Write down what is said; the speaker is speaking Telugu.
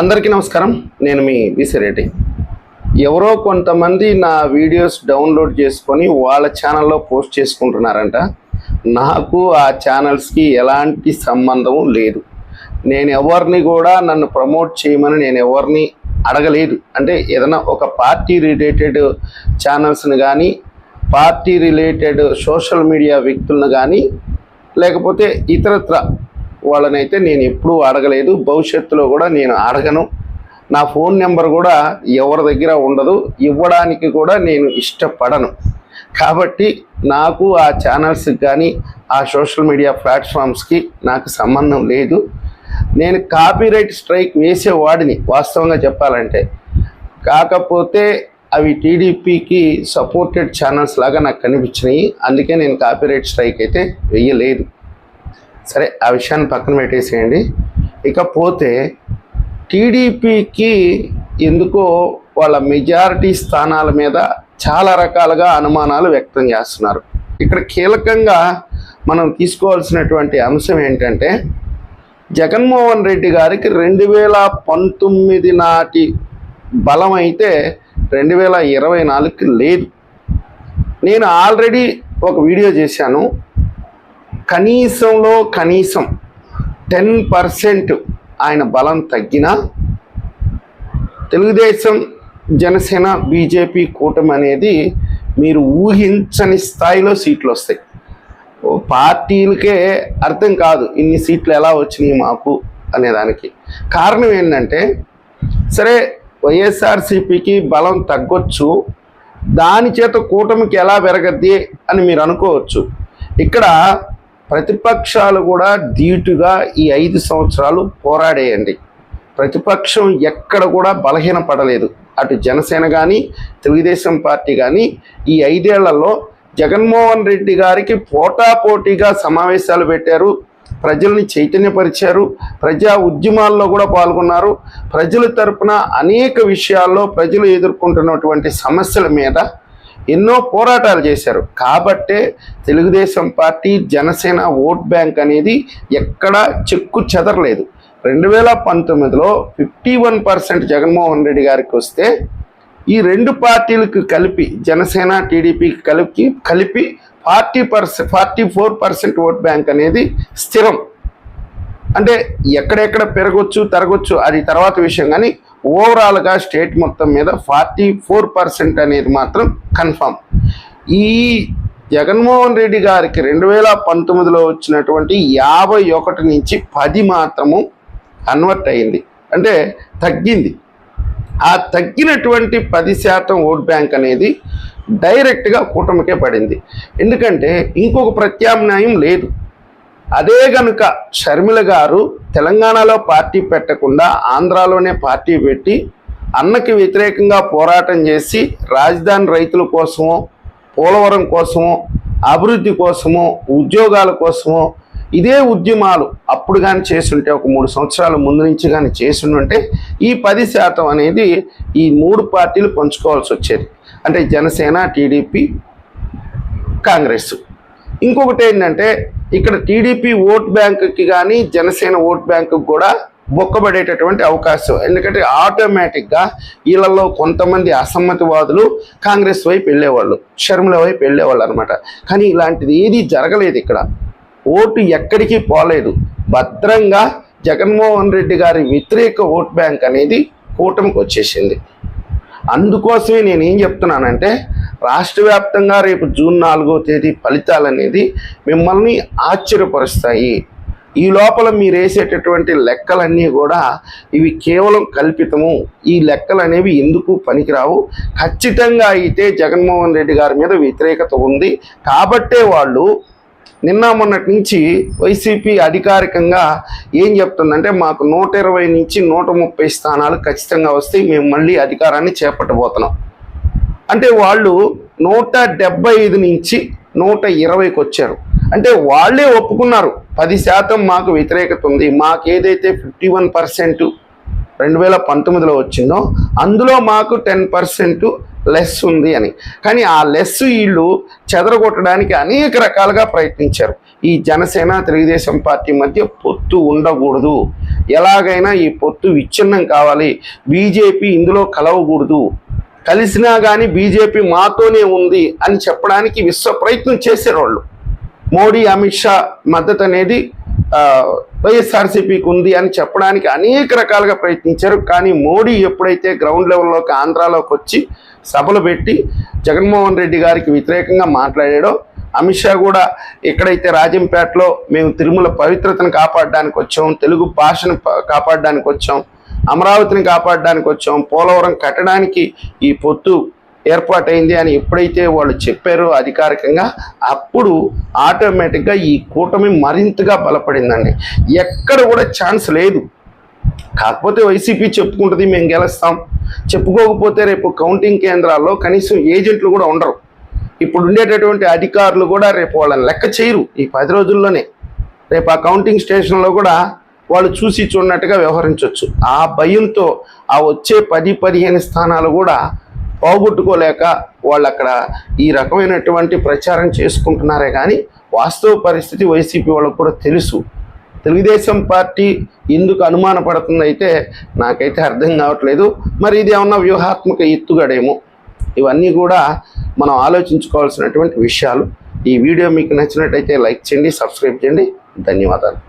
అందరికీ నమస్కారం. నేను మీ విసిరెడ్డి ఎవరో కొంతమంది నా వీడియోస్ డౌన్లోడ్ చేసుకొని వాళ్ళ ఛానల్లో పోస్ట్ చేసుకుంటున్నారంట. నాకు ఆ ఛానల్స్కి ఎలాంటి సంబంధము లేదు. నేను ఎవరిని కూడా నన్ను ప్రమోట్ చేయమని నేను ఎవరిని అడగలేదు. అంటే ఏదైనా ఒక పార్టీ రిలేటెడ్ ఛానల్స్ని కానీ పార్టీ రిలేటెడ్ సోషల్ మీడియా వ్యక్తులను కానీ లేకపోతే ఇతరత్ర వాళ్ళనైతే నేను ఎప్పుడూ అడగలేదు. భవిష్యత్తులో కూడా నేను అడగను. నా ఫోన్ నెంబర్ కూడా ఎవరి దగ్గర ఉండదు. ఇవ్వడానికి కూడా నేను ఇష్టపడను. కాబట్టి నాకు ఆ ఛానల్స్కి కానీ ఆ సోషల్ మీడియా ప్లాట్ఫామ్స్కి నాకు సంబంధం లేదు. నేను కాపీరైట్ స్ట్రైక్ వేసేవాడిని వాస్తవంగా చెప్పాలంటే. కాకపోతే అవి టీడీపీకి సపోర్టెడ్ ఛానల్స్ లాగా నాకు కనిపించినాయి. అందుకే నేను కాపీరైట్ స్ట్రైక్ అయితే వేయలేదు. సరే ఆ విషయాన్ని పక్కన పెట్టేసేయండి. ఇకపోతే టీడీపీకి ఎందుకో వాళ్ళ మెజారిటీ స్థానాల మీద చాలా రకాలుగా అనుమానాలు వ్యక్తం చేస్తున్నారు. ఇక్కడ కీలకంగా మనం తీసుకోవాల్సినటువంటి అంశం ఏంటంటే జగన్మోహన్ రెడ్డి గారికి రెండు వేల పంతొమ్మిది నాటి బలం అయితే రెండు వేల ఇరవై నాలుగుకి లేదు. నేను ఆల్రెడీ ఒక వీడియో చేశాను. కనీసంలో కనీసం టెన్ పర్సెంట్ ఆయన బలం తగ్గినా తెలుగుదేశం జనసేన బీజేపీ కూటమి అనేది మీరు ఊహించని స్థాయిలో సీట్లు వస్తాయి. ఓ పార్టీలకే అర్థం కాదు ఇన్ని సీట్లు ఎలా వచ్చినాయి మాకు అనేదానికి కారణం ఏంటంటే సరే వైఎస్ఆర్సీపీకి బలం తగ్గొచ్చు దాని చేత కూటమికి ఎలా పెరగద్ది అని మీరు అనుకోవచ్చు. ఇక్కడ ప్రతిపక్షాలు కూడా ధీటుగా ఈ ఐదు సంవత్సరాలు పోరాడేయండి. ప్రతిపక్షం ఎక్కడ కూడా బలహీనపడలేదు. అటు జనసేన కానీ తెలుగుదేశం పార్టీ కానీ ఈ ఐదేళ్ళలో జగన్మోహన్ రెడ్డి గారికి పోటాపోటీగా సమావేశాలు పెట్టారు. ప్రజల్ని చైతన్యపరిచారు. ప్రజా ఉద్యమాల్లో కూడా పాల్గొన్నారు. ప్రజల తరపున అనేక విషయాల్లో ప్రజలు ఎదుర్కొంటున్నటువంటి సమస్యల మీద ఎన్నో పోరాటాలు చేశారు. కాబట్టే Telugu Desam party Janasena vote bank అనేది ఎక్కడా చెక్కు చెదరలేదు. రెండు వేల పంతొమ్మిదిలో fifty one percent Jaganmohan Reddy గారికి వస్తే ఈ రెండు పార్టీలకు కలిపి జనసేన టీడీపీకి కలిపి కలిపి forty percent forty four percent vote bank అనేది స్థిరం. అంటే ఎక్కడెక్కడ పెరగొచ్చు తరగొచ్చు అది తర్వాత విషయం. కానీ ఓవరాల్గా స్టేట్ మొత్తం మీద ఫార్టీ ఫోర్ పర్సెంట్ అనేది మాత్రం కన్ఫామ్ ఈ జగన్మోహన్ రెడ్డి గారికి రెండు వేల పంతొమ్మిదిలో వచ్చినటువంటి యాభై ఒకటి నుంచి పది మాత్రము కన్వర్ట్ అయింది. అంటే తగ్గింది. ఆ తగ్గినటువంటి పది శాతం ఓట్ బ్యాంక్ అనేది డైరెక్ట్గా కూటమికే పడింది. ఎందుకంటే ఇంకొక ప్రత్యామ్నాయం లేదు. అదే గనుక షర్మిల గారు తెలంగాణలో పార్టీ పెట్టకుండా ఆంధ్రాలోనే పార్టీ పెట్టి అన్నకి వ్యతిరేకంగా పోరాటం చేసి రాజధాని రైతుల కోసము పోలవరం కోసము అభివృద్ధి కోసము ఉద్యోగాల కోసము ఇదే ఉద్యమాలు అప్పుడు కానీ చేసుంటే ఒక మూడు సంవత్సరాల ముందు నుంచి కానీ చేసుంటే ఈ పది శాతం అనేది ఈ మూడు పార్టీలు పంచుకోవాల్సి వచ్చేది. అంటే జనసేన టీడీపీ కాంగ్రెస్. ఇంకొకటి ఏంటంటే ఇక్కడ టీడీపీ ఓట్ బ్యాంకుకి కానీ జనసేన ఓట్ బ్యాంకు కూడా బొక్కబడేటటువంటి అవకాశం. ఎందుకంటే ఆటోమేటిక్గా వీళ్ళల్లో కొంతమంది అసమ్మతివాదులు కాంగ్రెస్ వైపు వెళ్ళేవాళ్ళు షర్మిల వైపు వెళ్ళేవాళ్ళు అనమాట కానీ ఇలాంటిది ఏది జరగలేదు ఇక్కడ. ఓటు ఎక్కడికి పోలేదు. భద్రంగా జగన్మోహన్ రెడ్డి గారి వ్యతిరేక ఓట్ బ్యాంక్ అనేది కూటమికి వచ్చేసింది. అందుకోసమే నేను ఏం చెప్తున్నానంటే రాష్ట్ర వ్యాప్తంగా రేపు జూన్ నాలుగో తేదీ ఫలితాలు అనేది మిమ్మల్ని ఆశ్చర్యపరుస్తాయి. ఈ లోపల మీరు వేసేటటువంటి లెక్కలన్నీ కూడా ఇవి కేవలం కల్పితము. ఈ లెక్కలు అనేవి ఎందుకు పనికిరావు? ఖచ్చితంగా అయితే జగన్మోహన్ రెడ్డి గారి మీద వ్యతిరేకత ఉంది. కాబట్టే వాళ్ళు నిన్న మొన్నటి నుంచి వైసీపీ అధికారికంగా ఏం చెప్తుందంటే మాకు నూట ఇరవై నుంచి నూట ముప్పై స్థానాలు ఖచ్చితంగా వస్తే మేము మళ్ళీ అధికారాన్ని చేపట్టబోతున్నాం. అంటే వాళ్ళు నూట డెబ్బై ఐదు నుంచి నూట ఇరవైకి వచ్చారు. అంటే వాళ్ళే ఒప్పుకున్నారు. పది శాతం మాకు వ్యతిరేకత ఉంది. మాకేదైతే ఫిఫ్టీ వన్ పర్సెంట్ రెండు వేల పంతొమ్మిదిలో వచ్చిందో అందులో మాకు టెన్ పర్సెంట్ లెస్ ఉంది అని. కానీ ఆ లెస్ వీళ్ళు చెదరగొట్టడానికి అనేక రకాలుగా ప్రయత్నించారు. ఈ జనసేన తెలుగుదేశం పార్టీ మధ్య పొత్తు ఉండకూడదు. ఎలాగైనా ఈ పొత్తు విచ్ఛిన్నం కావాలి. బీజేపీ ఇందులో కలవకూడదు. కలిసినా కానీ బీజేపీ మాతోనే ఉంది అని చెప్పడానికి విశ్వ ప్రయత్నం చేసేవాళ్ళు. మోడీ అమిత్ షా మద్దతు అనేది వైఎస్ఆర్సీపీకి ఉంది అని చెప్పడానికి అనేక రకాలుగా ప్రయత్నించారు. కానీ మోడీ ఎప్పుడైతే గ్రౌండ్ లెవెల్లోకి ఆంధ్రాలోకి వచ్చి సభలు పెట్టి జగన్మోహన్ రెడ్డి గారికి వ్యతిరేకంగా మాట్లాడాడో అమిత్ షా కూడా ఎక్కడైతే రాజంపేటలో మేము తిరుమల పవిత్రతను కాపాడడానికి వచ్చాం తెలుగు భాషను కాపాడడానికి వచ్చాం అమరావతిని కాపాడడానికి వచ్చాం. పోలవరం కట్టడానికి ఈ పొత్తు ఏర్పాటైంది అని ఎప్పుడైతే వాళ్ళు చెప్పారో అధికారికంగా అప్పుడు ఆటోమేటిక్గా ఈ కూటమి మరింతగా బలపడిందండి. ఎక్కడ కూడా ఛాన్స్ లేదు. కాకపోతే వైసీపీ చెప్పుకుంటుంది మేము గెలుస్తాం. చెప్పుకోకపోతే రేపు కౌంటింగ్ కేంద్రాల్లో కనీసం ఏజెంట్లు కూడా ఉండరు. ఇప్పుడు ఉండేటటువంటి అధికారులు కూడా రేపు వాళ్ళని లెక్క చేయరు ఈ పది రోజుల్లోనే. రేపు ఆ కౌంటింగ్ స్టేషన్లో కూడా వాళ్ళు చూసి చూడనట్టుగా వ్యవహరించవచ్చు ఆ భయంతో ఆ వచ్చే పది పదిహేను స్థానాలు కూడా పోగొట్టుకోలేక వాళ్ళు అక్కడ ఈ రకమైనటువంటి ప్రచారం చేసుకుంటున్నారే కానీ వాస్తవ పరిస్థితి వైసీపీ వాళ్ళకు కూడా తెలుసు. తెలుగుదేశం పార్టీ ఎందుకు అనుమానపడుతుందైతే నాకైతే అర్థం కావట్లేదు. మరి ఇది ఏమన్నా వ్యూహాత్మక ఎత్తుగడేమో? ఇవన్నీ కూడా మనం ఆలోచించుకోవాల్సినటువంటి విషయాలు. ఈ వీడియో మీకు నచ్చినట్టయితే లైక్ చేయండి సబ్స్క్రైబ్ చేయండి. ధన్యవాదాలు.